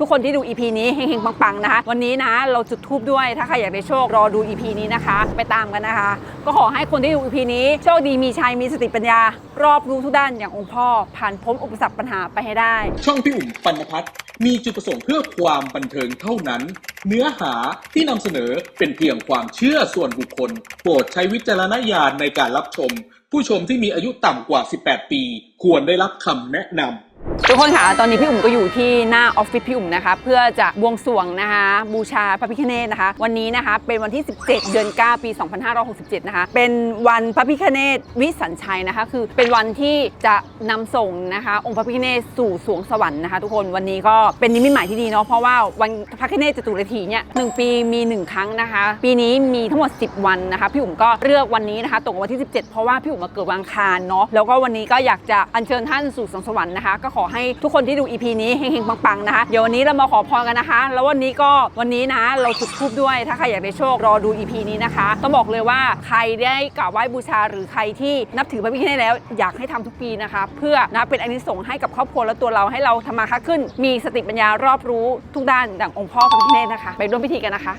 ทุกคนที่ดู EP นี้เฮงๆปังๆนะคะวันนี้นะเราจุดทูบด้วยถ้าใครอยากได้โชครอดู EP นี้นะคะ ไปตามกันนะคะ ก็ขอให้คนที่ดู EP นี้โชคดีมีชัยมีสติปัญญา รอบรู้ทุกด้านอย่างองค์พ่อ ผ่านพ้นอุปสรรคปัญหาไปให้ได้ ช่องพี่อุ่มปัณพัฒน์มีจุดประสงค์เพื่อความบันเทิงเท่านั้น เนื้อหาที่นำเสนอเป็นเพียงความเชื่อส่วนบุคคล โปรดใช้วิจารณญาณในการรับชม ผู้ชมที่มีอายุต่ำกว่า 18 ปี ควรได้รับคำแนะนำ ทุกคนค่ะตอนนี้พี่อุ่มก็อยู่ที่หน้าออฟฟิศพี่อุ่มนะคะ เพื่อจะบวงสรวงนะคะ บูชาพระพิฆเนศนะคะ วันนี้นะคะ เป็นวันที่ 17 เดือน 9 ปี 2567 นะคะ เป็นวันพระพิฆเนศวิสัญชัยนะคะ คือเป็นวันที่จะนำส่งนะคะ องค์พระพิฆเนศสู่สวงสวรรค์นะคะ ทุกคนวันนี้ก็เป็นนิมิตหมายที่ดีเนาะเพราะว่าวันพระพิฆเนศจตุรถีเนี่ยหนึ่งปีมี 1 ครั้งนะคะ ปีนี้มีทั้งหมด 10 วันนะคะ พี่อุ่มก็เลือกวันนี้นะคะตรงกับวันที่ 17 เพราะว่าพี่อุ่มมาเกิดวันอังคารเนาะแล้วก็วันนี้ก็อยากจะอัญเชิญท่านสู่สวงสวรรค์นะคะก็ขอให้ทุกคนที่ดู EP นี้เฮงๆ ปังๆ นะคะ เดี๋ยววันนี้เรามาขอพรกันนะคะ แล้ววันนี้ก็วันนี้นะเราจุดธูปด้วย ถ้าใครอยากได้โชครอดู EP นี้นะคะ ต้องบอกเลยว่าใครได้กราบไหว้บูชาหรือใครที่นับถือพระพิฆเนศแล้วอยากให้ทำทุกปีนะคะ เพื่อนะเป็นอานิสงส์ให้กับครอบครัวและตัวเราให้เราทำมาค้าขึ้น มีสติปัญญารอบรู้ทุกด้านดังองค์พ่อพระพิฆเนศนะคะ ไปร่วมพิธีกันนะคะ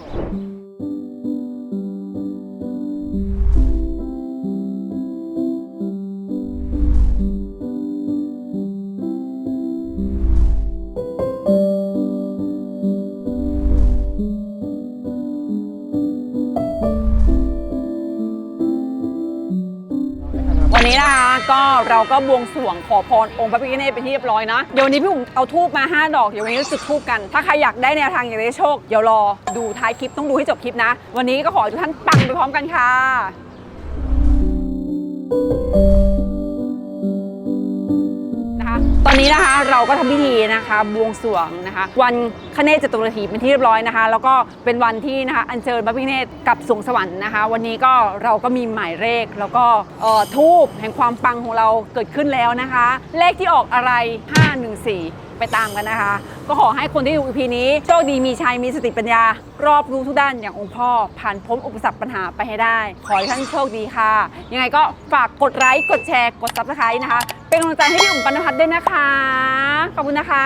นี้นะคะก็เราก็บวงสรวงขอพรองค์พระพิฆเนศเป็นที่เรียบร้อยนะเดี๋ยววันนี้พี่อุ๋มเอาทูบมา 5 ดอกเดี๋ยววันนี้จุดทูบกัน ถ้าใครอยากได้แนวทางอยากได้โชคเดี๋ยวรอดูท้ายคลิปต้องดูให้จบคลิปนะ วันนี้ก็ขอให้ทุกท่านปังไปพร้อมกันค่ะนะคะ ตอนนี้นะคะเราก็ทำพิธีนะคะบวงสรวงนะคะ วันคเนศจตุรถีเป็นที่เรียบร้อยนะคะ แล้วก็เป็นวันที่นะคะอัญเชิญพระพิเนศกับสวงสวรรค์นะคะ วันนี้ก็เราก็มีหมายเลขแล้วก็เอ่อทูบแห่งความปังของเราเกิดขึ้นแล้วนะคะ เลขที่ออกอะไร 514ไปตามกันนะคะ ก็ขอให้คนที่ดู EP นี้โชคดีมีชัยมีสติปัญญา รอบรู้ทุกด้านอย่างองค์พ่อ ผ่านพ้นอุปสรรคปัญหาไปให้ได้ ขอให้ท่านโชคดีค่ะ ยังไงก็ฝากกดไลค์กดแชร์กด subscribe นะคะ เป็นกำลังใจให้พี่อุ๋มปันพัฒน์ด้วยนะคะ ขอบคุณนะคะ